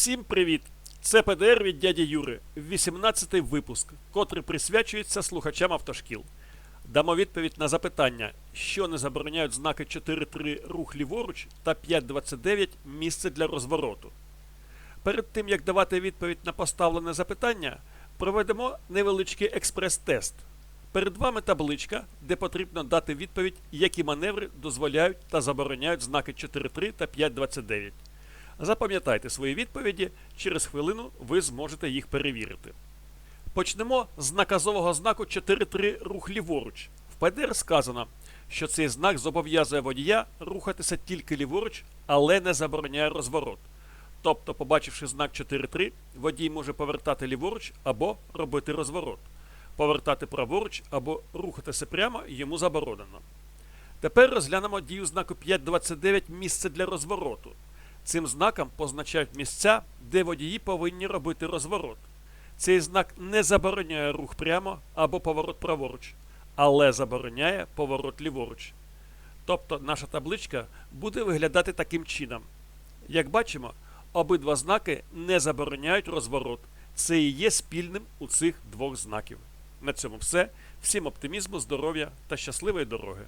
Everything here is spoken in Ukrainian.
Всім привіт! Це ПДР від дяді Юри, 18-й випуск, котрий присвячується слухачам автошкіл. Дамо відповідь на запитання, що не забороняють знаки 4.3 рух ліворуч та 5.29 місце для розвороту. Перед тим як давати відповідь на поставлене запитання, проведемо невеличкий експрес-тест. Перед вами табличка, де потрібно дати відповідь, які маневри дозволяють та забороняють знаки 4.3 та 5.29. Запам'ятайте свої відповіді, через хвилину ви зможете їх перевірити. Почнемо з наказового знаку 4.3 рух ліворуч. В ПДР сказано, що цей знак зобов'язує водія рухатися тільки ліворуч, але не забороняє розворот. Тобто, побачивши знак 4.3, водій може повертати ліворуч або робити розворот. Повертати праворуч або рухатися прямо йому заборонено. Тепер розглянемо дію знаку 5.29 місце для розвороту. Цим знаком позначають місця, де водії повинні робити розворот. Цей знак не забороняє рух прямо або поворот праворуч, але забороняє поворот ліворуч. Тобто наша табличка буде виглядати таким чином. Як бачимо, обидва знаки не забороняють розворот. Це і є спільним у цих двох знаків. На цьому все. Всім оптимізму, здоров'я та щасливої дороги!